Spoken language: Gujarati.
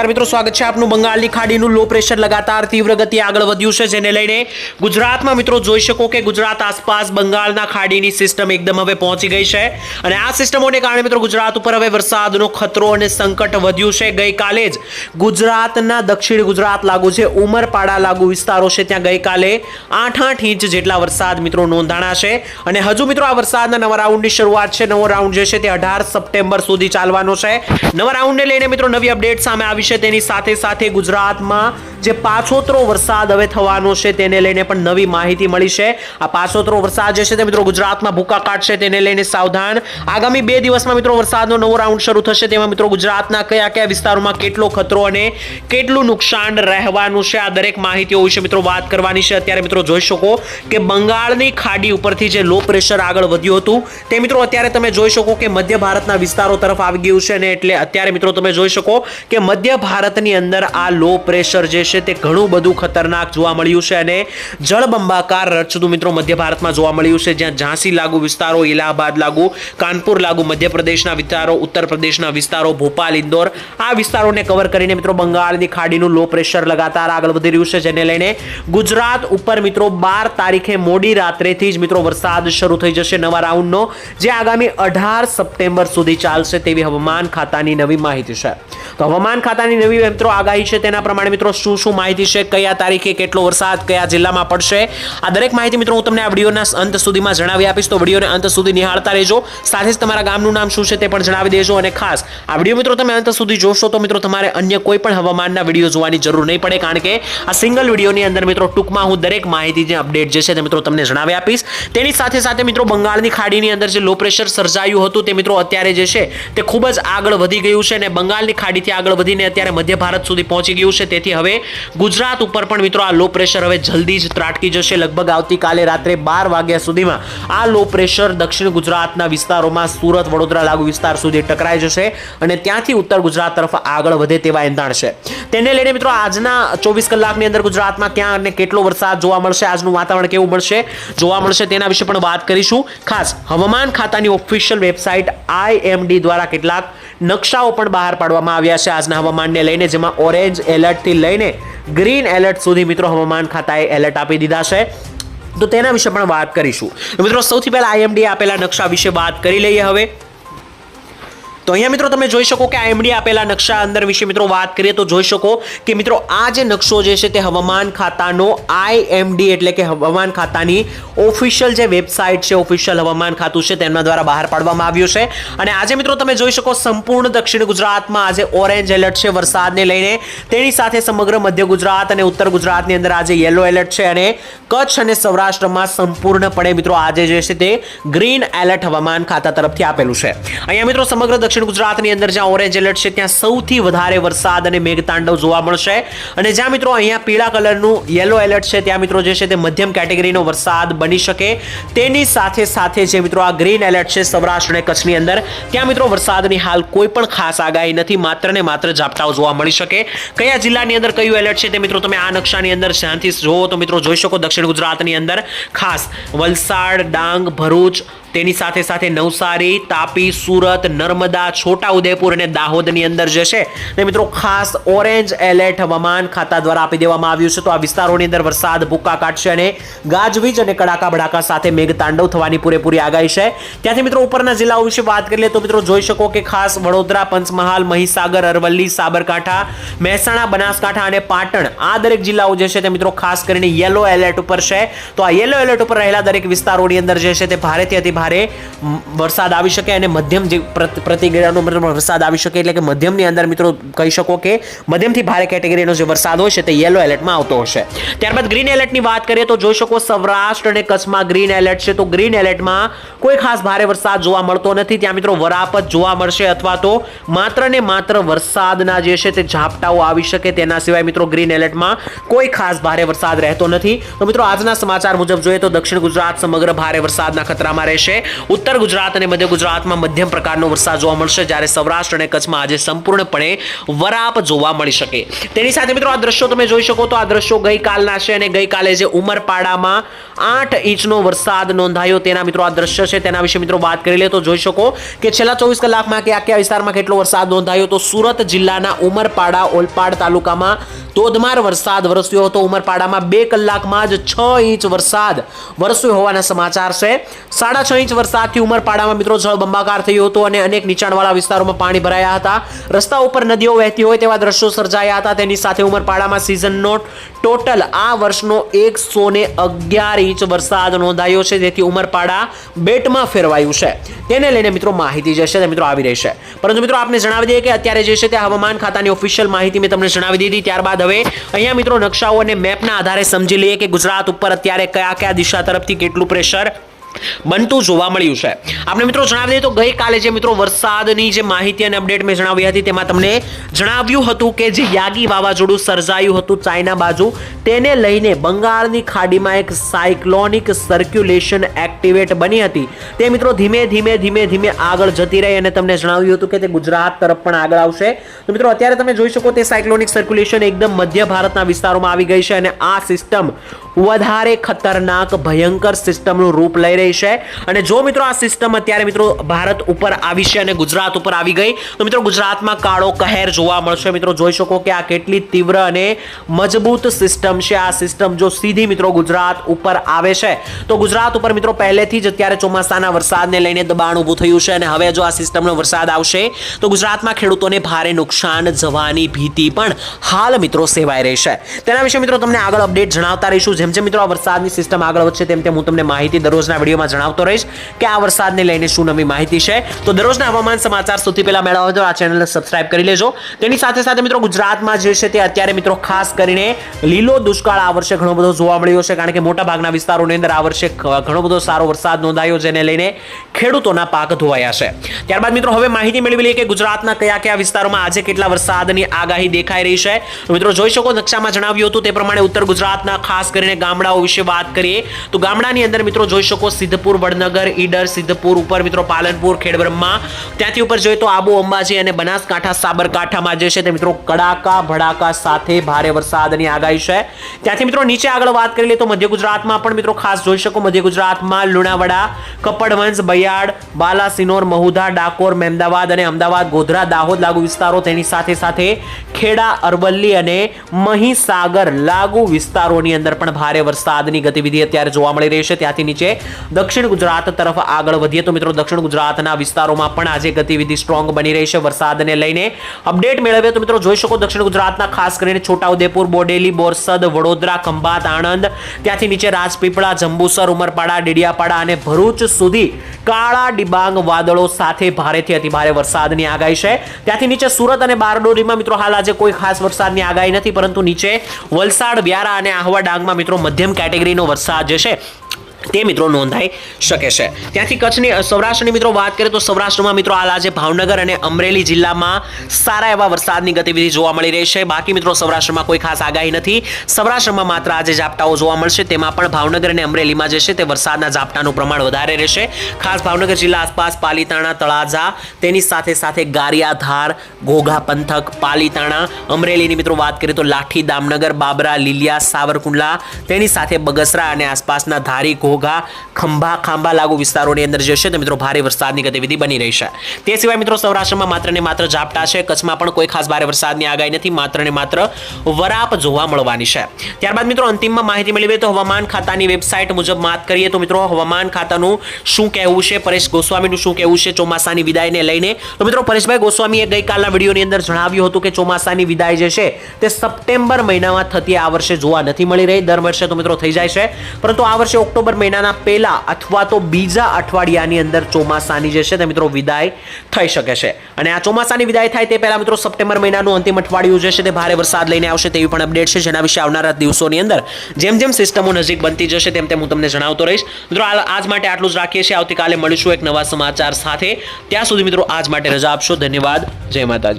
નમસ્કાર મિત્રો, સ્વાગત છે આપનું બંગાળની ખાડીનું લો પ્રેશર લગાતાર તીવ્ર ગતિ આગળ વધ્યું છે, જેને લઈને ગુજરાતમાં મિત્રો જોઈ શકો કે ગુજરાત આસપાસ બંગાળના ખાડીની સિસ્ટમ એકદમ હવે પહોંચી ગઈ છે. અને આ સિસ્ટમોને કારણે મિત્રો ગુજરાત ઉપર હવે વરસાદનો ખતરો અને સંકટ વધ્યું છે. ગઈકાલે જ ગુજરાતના દક્ષિણ ગુજરાત લાગુ છે, ઉમરપાડા લાગુ વિસ્તારો છે, ત્યાં ગઈકાલે આઠ આઠ ઇંચ જેટલા વરસાદ મિત્રો નોંધાણા છે. અને હજુ મિત્રો આ વરસાદના નવા રાઉન્ડની શરૂઆત છે, નવો રાઉન્ડ જે છે તે અઢાર સપ્ટેમ્બર સુધી ચાલવાનો છે. નવા રાઉન્ડને લઈને મિત્રો નવી અપડેટ સામે આવી છે તેની સાથે સાથે ગુજરાતમાં જે પાછોતરો વરસાદ હવે થવાનો છે તેને લઈને પણ નવી માહિતી મળી છે. આ પાછોતરો વરસાદ જે છે તે મિત્રો ગુજરાતમાં ભૂકા કાઢશે તેને લઈને સાવધાન. આગામી બે દિવસમાં મિત્રો વરસાદનો નવો રાઉન્ડ શરૂ થશે. તેમાં મિત્રો ગુજરાતના કયા કયા વિસ્તારોમાં કેટલો ખતરો અને કેટલું નુકસાન રહેવાનું છે આ દરેક માહિતીઓ વિશે મિત્રો વાત કરવાની છે. અત્યારે મિત્રો જોઈ શકો કે બંગાળની ખાડી ઉપરથી જે લો પ્રેશર આગળ વધ્યું હતું તે મિત્રો અત્યારે તમે જોઈ શકો કે મધ્ય ભારતના વિસ્તારો તરફ આવી ગયું છે અને એટલે અત્યારે મિત્રો તમે જોઈ શકો કે મધ્ય ભારતની અંદર આ લો પ્રેશર જે છે તે ઘણું બધું ખતરનાક જોવા મળ્યું છે અને જળબંબાકાર રચતું મિત્રો મધ્ય ભારતમાં જોવા મળ્યું છે, જ્યાં ઝાંસી લાગુ વિસ્તારો, ઇલાહાબાદ લાગુ, કાનપુર લાગુ, મધ્યપ્રદેશના વિસ્તારો ઉત્તર પ્રદેશના વિસ્તારો, ભોપાલ, ઇન્દોર, આ વિસ્તારોને કવર કરીને મિત્રો બંગાળની ખાડીનું લો પ્રેશર લગાતાર આગળ વધી રહ્યું છે, જેને લઈને ગુજરાત ઉપર મિત્રો બાર તારીખે મોડી રાત્રેથી જ મિત્રો વરસાદ શરૂ થઈ જશે નવા રાઉન્ડનો, જે આગામી અઢાર સપ્ટેમ્બર સુધી ચાલશે તેવી હવામાન ખાતાની નવી માહિતી છે. તો હવામાન ખાતાની નવી મિત્રો આગાહી છે. તેના પ્રમાણે મિત્રો શું શું માહિતી છે? કયા તારીખે કેટલો વરસાદ કયા જિલ્લામાં પડશે? આ દરેક માહિતી મિત્રો હું તમને આ વિડીયોના અંત સુધીમાં જણાવી આપીશ. તો વિડીયોને અંત સુધી નિહાળતા રહેજો. સાથે જ તમારા ગામનું નામ શું છે તે પણ જણાવી દેજો અને ખાસ આ વીડિયો મિત્રો તમે અંત સુધી જોશો તો મિત્રો તમારે અન્ય કોઈ પણ હવામાનના વીડિયો જોવાની જરૂર નહીં પડે કારણ કે આ સિંગલ વિડીયોની અંદર મિત્રો ટૂંકમાં હું દરેક માહિતી જે અપડેટ જે છે તે મિત્રો તમને જણાવી આપીશ. તેની સાથે સાથે મિત્રો બંગાળની ખાડીની અંદર જે લો પ્રેશર સર્જાયું હતું તે મિત્રો અત્યારે જે છે તે ખૂબ જ આગળ વધી ગયું છે અને બંગાળની ખાડીથી આગળ વધીને અત્યારે મધ્ય ભારત સુધી પહોંચી ગયું છે. તેથી હવે ગુજરાત ઉપર પણ મિત્રો આ લો પ્રેશર હવે જલ્દી જ ત્રાટકી જશે. લગભગ આવતીકાલે રાત્રે બાર વાગ્યા સુધીમાં આ લો પ્રેશર દક્ષિણ ગુજરાતના વિસ્તારોમાં સુરત, વડોદરા લાગુ વિસ્તાર સુધી ટકરાઈ જશે અને ત્યાંથી ઉત્તર ગુજરાત તરફ આગળ વધે તેવા એંધાણ છે. તેને લઈને મિત્રો આજના ચોવીસ કલાકની અંદર ગુજરાતમાં ક્યાં અને કેટલો વરસાદ જોવા મળશે? આજનું વાતાવરણ કેવું મળશે? જોવા મળશે તેના વિશે પણ વાત કરીશું. ખાસ હવામાન ખાતાની ઓફિશિયલ વેબસાઇટ આઈએમડી દ્વારા કેટલાક નકશાઓ પણ બહાર પાડવામાં આવ્યા છે આજના હવામાનને લઈને, જેમાં ઓરેન્જ એલર્ટથી લઈને ગ્રીન એલર્ટ સુધી મિત્રો હવામાન ખાતાએ એલર્ટ આપી દીધા છે. તો તેના વિશે પણ વાત કરીશું. મિત્રો, સૌથી પહેલાં આઈએમડીએ આપેલા નકશા વિશે વાત કરી લઈએ હવે. તો અહીંયા મિત્રો તમે જોઈ શકો કે આઈએમડી આપેલા નકશા અંદર વિશે મિત્રો વાત કરીએ તો જોઈ શકો કે મિત્રો આ જે નકશો જે છે તે હવામાન ખાતાનો આઈએમડી એટલે કે હવામાન ખાતાની ઓફિશિયલ જે વેબસાઇટ છે, ઓફિશિયલ હવામાન ખાતું છે તેમના દ્વારા બહાર પાડવામાં આવ્યું છે. અને આજે મિત્રો તમે જોઈ શકો સંપૂર્ણ દક્ષિણ ગુજરાતમાં આજે ઓરેન્જ એલર્ટ છે વરસાદને લઈને. તેની સાથે સમગ્ર મધ્ય ગુજરાત અને ઉત્તર ગુજરાતની અંદર આજે યલો એલર્ટ છે અને કચ્છ અને સૌરાષ્ટ્રમાં સંપૂર્ણપણે મિત્રો આજે જે છે તે ગ્રીન એલર્ટ હવામાન ખાતા તરફથી આપેલું છે. અહીંયા મિત્રો સમગ્ર દક્ષિણ ગુજરાતની અંદર જ્યાં ઓરેન્જ એલર્ટ છે, ત્યાં સૌથી વધારે વરસાદ અને મેઘતાંડવ જોવા મળશે. અને જ્યાં મિત્રો અહીંયા પીળા કલરનું યલો એલર્ટ છે, ત્યાં મિત્રો જે છે તે મધ્યમ કેટેગરીનો વરસાદ બની શકે. તેની સાથે સાથે જે મિત્રો આ ગ્રીન એલર્ટ છે, સૌરાષ્ટ્ર અને કચ્છની અંદર, ત્યાં મિત્રો વરસાદની હાલ કોઈ પણ ખાસ આગાહી નથી, માત્ર ને માત્ર ઝાપટાઓ જોવા મળી શકે. કયા જિલ્લાની અંદર કયું એલર્ટ છે તે મિત્રો તમે આ નકશાની અંદર ધ્યાનથી જોવો તો મિત્રો જોઈ શકો દક્ષિણ ગુજરાતની અંદર ખાસ વલસાડ, ડાંગ, ભરૂચ તેની સાથે સાથે નવસારી, તાપી, સુરત, નર્મદા છોટા ઉદેપુર અને દાહોદની અંદર જે છે તે મિત્રો ખાસ ઓરેન્જ એલર્ટ હવામાન ખાતા દ્વારા આપી દેવામાં આવ્યું છે. તો આ વિસ્તારોની અંદર વરસાદ ભૂકા કાઢશે અને ગાજવીજ અને કડાકા ભડાકા સાથે મેઘતાંડવ થવાની પૂરેપૂરી આગાહી છે. ત્યાંથી મિત્રો ઉપરના જિલ્લાઓ વિશે વાત કરી લે તો મિત્રો જોઈ શકો કે ખાસ વડોદરા, પંચમહાલ, મહીસાગર, અરવલ્લી, સાબરકાંઠા, મહેસાણા, બનાસકાંઠા અને પાટણ આ દરેક જિલ્લાઓ જે છે તે મિત્રો ખાસ કરીને યલો એલર્ટ ઉપર છે. તો આ યલો એલર્ટ ઉપર રહેલા દરેક વિસ્તારોની અંદર જે છે તે ભારેથી અતિ ભારે વરસાદ આવી શકે અને મધ્યમ જે પ્રત- પ્રતિક્રિયાનો વરસાદ આવી શકે એટલે કે મધ્યમની અંદર મિત્રો કહી શકો કે મધ્યમથી ભારે કેટેગરીનો જે વરસાદ હોય છે તે યલો એલર્ટમાં આવતો હશે. ત્યારબાદ ગ્રીન એલર્ટની વાત કરીએ તો જોઈ શકો સૌરાષ્ટ્ર અને કચ્છમાં ગ્રીન એલર્ટ છે. તો ગ્રીન એલર્ટમાં કોઈ ખાસ ભારે વરસાદ જોવા મળતો નથી. ત્યાં મિત્રો વરાપત જોવા મળશે અથવા તો માત્ર ને માત્ર વરસાદના જે છે તે ઝાપટાઓ આવી શકે તેના સિવાય મિત્રો ગ્રીન એલર્ટમાં કોઈ ખાસ ભારે વરસાદ રહેતો નથી. તો મિત્રો આજના સમાચાર મુજબ જોઈએ તો દક્ષિણ ગુજરાત સમગ્ર ભારે વરસાદના ખતરામાં રહેશે. રહેશે ઉત્તર ગુજરાત અને મધ્ય ગુજરાતમાં મધ્યમ પ્રકારનો વરસાદ જોવા મળશે જ્યારે સૌરાષ્ટ્ર અને કચ્છમાં આજે સંપૂર્ણપણે વરાપ જોવા મળી શકે. તેની સાથે મિત્રો આ દ્રશ્યો તમે જોઈ શકો તો આ દ્રશ્યો ગઈકાલના છે અને ગઈકાલે જે ઉમરપાડામાં આઠ ઇંચનો વરસાદ નોંધાયો તેના મિત્રો આ દ્રશ્ય છે. તેના વિશે મિત્રો વાત કરી લે તો જોઈ શકો કે છેલ્લા ચોવીસ કલાકમાં કયા કયા વિસ્તારમાં કેટલો વરસાદ નોંધાયો તો સુરત જિલ્લાના ઉમરપાડા ઓલપાડ તાલુકામાં ધોધમાર વરસાદ વરસ્યો હતો. ઉમરપાડામાં બે કલાકમાં જ છ ઇંચ વરસાદ વરસ્યો હોવાના સમાચાર છે. સાડા છ ઇંચ વરસાદથી ઉમરપાડામાં મિત્રો જળબંબાકાર થયો હતો અને અનેક નીચાણવાળા વિસ્તારોમાં પાણી ભરાયા હતા. રસ્તા ઉપર નદીઓ વહેતી હોય તેવા દ્રશ્યો સર્જાયા હતા. તેની સાથે ઉમરપાડામાં સિઝનનો ટોટલ આ વર્ષનો એકસો ને અગિયાર ઇંચ વરસાદ નોંધાયો છે. જેથી ઉમરપાડા બેટમાં ફેરવાયું છે. તેને લઈને મિત્રો માહિતી જે છે તે મિત્રો આવી રહી છે. પરંતુ મિત્રો આપને જણાવી દઈએ કે અત્યારે જે છે તે હવામાન ખાતાની ઓફિશિયલ માહિતી મેં તમને જણાવી દીધી. ત્યારબાદ હવે અહીંયા મિત્રો નકશાઓ અને મેપના આધારે સમજી લઈએ કે ગુજરાત ઉપર અત્યારે કયા કયા દિશા તરફથી કેટલું પ્રેશર બનતું જોવા મળ્યું છે. આપણે મિત્રો જણાવી દઈએ તો ગઈકાલે જે મિત્રો વરસાદની જે માહિતી અને અપડેટ મેં જણાવી હતી તેમાં તમને જણાવ્યું હતું કે જે યાગી વાવાઝોડું સર્જાયું હતું ચાઇના બાજુ, તેને લઈને બંગાળની ખાડીમાં એક સાયક્લોનિક સર્ક્યુલેશન એક્ટિવેટ બની હતી. તે મિત્રો ધીમે ધીમે ધીમે ધીમે આગળ જતી રહી અને તમને જણાવ્યું હતું કે તે ગુજરાત તરફ પણ આગળ આવશે. તો મિત્રો અત્યારે તમે જોઈ શકો તે સાયક્લોનિક સર્ક્યુલેશન એકદમ મધ્ય ભારતના વિસ્તારોમાં આવી ગઈ છે અને આ સિસ્ટમ વધારે ખતરનાક, ભયંકર સિસ્ટમનું રૂપ લઈ રહી છે. અને જો મિત્રો આ સિસ્ટમ અત્યારે મિત્રો ભારત ઉપર આવી છે અને ગુજરાત ઉપર આવી ગઈ, તો મિત્રો ગુજરાતમાં કાળો કહેર જોવા મળશે. મિત્રો જોઈ શકો કે આ કેટલી તીવ્ર અને મજબૂત સિસ્ટમ છે. આ સિસ્ટમ જો સીધી મિત્રો ગુજરાત ઉપર આવે છે, તો ગુજરાત ઉપર મિત્રો પહેલેથી જ અત્યારે ચોમાસાના વરસાદને લઈને દબાણ ઊભું થયું છે. અને હવે જો આ સિસ્ટમનો વરસાદ આવશે, તો ગુજરાતમાં ખેડૂતોને ભારે નુકસાન જવાની ભીતિ પણ હાલ મિત્રો સેવાઈ રહી છે. તેના વિશે મિત્રો તમને આગળ અપડેટ જણાવતા રહીશું. જેમ જેમ મિત્રો આ વરસાદની સિસ્ટમ આગળ વધશે, તેમ તેમ હું તમને માહિતી દરરોજના વિડીયોમાં જણાવતો રહીશ કે આ વરસાદને લઈને શું નવી માહિતી છે. તો દરરોજના હવામાન સમાચાર સૌથી પહેલા મેળવવા તો આ ચેનલને સબસ્ક્રાઇબ કરી લેજો. તેની સાથે સાથે મિત્રો ગુજરાતમાં જે છે તે અત્યારે મિત્રો ખાસ કરીને લીલો દુષ્કાળ આ વર્ષે ઘણો બધો જોવા મળ્યો છે. કારણ કે મોટા વિસ્તારોની અંદર આ વર્ષે ઘણો બધો સારો વરસાદ નોંધાયો જેને લઈને ખેડૂતોના પાક ધોવાયા છે. ત્યારબાદ મિત્રો હવે માહિતી મેળવી લઈએ કે ગુજરાતના કયા કયા વિસ્તારોમાં આજે કેટલા વરસાદની આગાહી દેખાઈ રહી છે. મિત્રો જોઈ શકો નકશામાં જણાવ્યું હતું તે પ્રમાણે ઉત્તર ગુજરાતના ખાસ કરીને ગામડાઓ વિશે વાત કરીએ તો ગામડાની અંદર મિત્રો જોઈ શકો સિદ્ધપુર, વડનગર, ઈડર, સિદ્ધપુર, ઉપર મિત્રો પાલનપુર, ખેડબ્રહ્મા. ત્યાંથી ઉપર જોઈએ તો આબુ અંબાજી અને બનાસકાંઠા, સાબરકાંઠામાં જે છે તે મિત્રો કડાકા, ભડાકા સાથે ભારે વરસાદની આગાહી છે. ત્યાંથી મિત્રો નીચે આગળ વાત કરી લઈએ તો મધ્ય ગુજરાતમાં પણ મિત્રો ખાસ જોઈ શકો મધ્ય ગુજરાતમાં લુણાવાડા, કપડવંશ, બયાડ, બાલાસિનોર, મહુધા, ડાકોર, મહેમદાવાદ અને અમદાવાદ, ગોધરા, દાહોદ લાગુ વિસ્તારો તેની સાથે સાથે ખેડા, અરવલ્લી અને મહીસાગર લાગુ વિસ્તારોની અંદર પણ ભારે વરસાદની ગતિવિધિ અત્યારે જોવા મળી રહી છે. ત્યાંથી નીચે દક્ષિણ ગુજરાત તરફ આગળ વધીએ તો મિત્રો દક્ષિણ ગુજરાતના વિસ્તારોમાં પણ આજે ગતિવિધિ સ્ટ્રોંગ બની રહી છે વરસાદને લઈને. અપડેટ મેળવીએ તો મિત્રો જોઈ શકો દક્ષિણ ગુજરાતના ખાસ કરીને છોટાઉદેપુર, બોડેલી, બોરસદ, વડોદરા, ખંભાત, આણંદ, ત્યાંથી નીચે રાજપીપળા, જંબુસર, ઉમરપાડા, ડેડિયાપાડા અને ભરૂચ સુધી કાળા ડિબાંગ વાદળો સાથે ભારેથી અતિભારે વરસાદની આગાહી છે. ત્યાંથી નીચે સુરત અને બારડોલીમાં મિત્રો હાલ આજે કોઈ ખાસ વરસાદની આગાહી નથી, પરંતુ નીચે વલસાડ, વ્યારા અને આહવા ડાંગમાં મિત્રો મધ્યમ કેટેગરીનો વરસાદ જે છે તે મિત્રો નોંધાઈ શકે છે. ત્યાંથી કચ્છની સૌરાષ્ટ્રની મિત્રો વાત કરીએ તો સૌરાષ્ટ્રમાં મિત્રો હાલ આજે ભાવનગર અને અમરેલી જિલ્લામાં સારા એવા વરસાદની ગતિવિધિ જોવા મળી રહી છે. બાકી મિત્રો સૌરાષ્ટ્રમાં કોઈ ખાસ આગાહી નથી. સૌરાષ્ટ્રમાં માત્ર આજે ઝાપટાઓ જોવા મળશે. તેમાં પણ ભાવનગર અને અમરેલીમાં જે છે તે વરસાદના ઝાપટાનું પ્રમાણ વધારે રહેશે. ખાસ ભાવનગર જિલ્લા આસપાસ પાલીતાણા, તળાજા, તેની સાથે સાથે ગારિયાધાર, ઘોઘા પંથક, પાલીતાણા, અમરેલીની મિત્રો વાત કરીએ તો લાઠી, દામનગર, બાબરા, લીલિયા, સાવરકુંડલા, તેની સાથે બગસરા અને આસપાસના ધારી ઘોઘા ખંભા, ખાંભા લાગુ વિસ્તારોની અંદર જે છે તે મિત્રો ભારે વરસાદની ગતિવિધિ બની રહી છે. તે સિવાય મિત્રો સૌરાષ્ટ્રમાં માત્ર ને માત્ર ઝાપટા છે. કચ્છમાં પણ કોઈ ખાસ ભારે વરસાદની આગાહી નથી. માત્ર ને માત્ર વરાપ જોવા મળવાની છે. ત્યારબાદ મિત્રો અંતિમમાં માહિતી મેળવીએ તો હવામાન ખાતાની વેબસાઇટ મુજબ વાત કરીએ તો મિત્રો હવામાન ખાતાનું શું કહેવું છે? પરેશ ગોસ્વામીનું શું કહેવું છે? ચોમાસાની વિદાયને લઈને તો મિત્રો પરેશભાઈ ગોસ્વામીએ ગઈકાલના વિડીયોની અંદર જણાવ્યું હતું કે ચોમાસાની વિદાય જે છે તે સપ્ટેમ્બર મહિનામાં થતી આ વર્ષે જોવા નથી મળી રહી. દર વર્ષે તો મિત્રો થઈ જાય છે. પરંતુ આ વર્ષે ઓક્ટોબર મહિનાના પહેલા અથવા તો બીજા અઠવાડિયાની અંદર ચોમાસાની જે છે તે મિત્રો વિદાય થઈ શકે છે. અને આ ચોમાસાની વિદાય થાય તે પહેલા મિત્રો સપ્ટેમ્બર મહિનાનું અંતિમ અઠવાડિયું જે છે તે ભારે વરસાદ લઈને આવશે તેવી પણ અપડેટ છે, જેના વિશે આવનારા દિવસોની અંદર જેમ જેમ સિસ્ટમો નજીક બનતી જશે તેમ તેમ હું તમને જણાવતો રહીશ. મિત્રો આજ માટે આટલું જ રાખીએ છીએ. આવતીકાલે મળીશું એક નવા સમાચાર સાથે. ત્યાં સુધી મિત્રો આજ માટે રજા આપશો. ધન્યવાદ. જય માતાજી.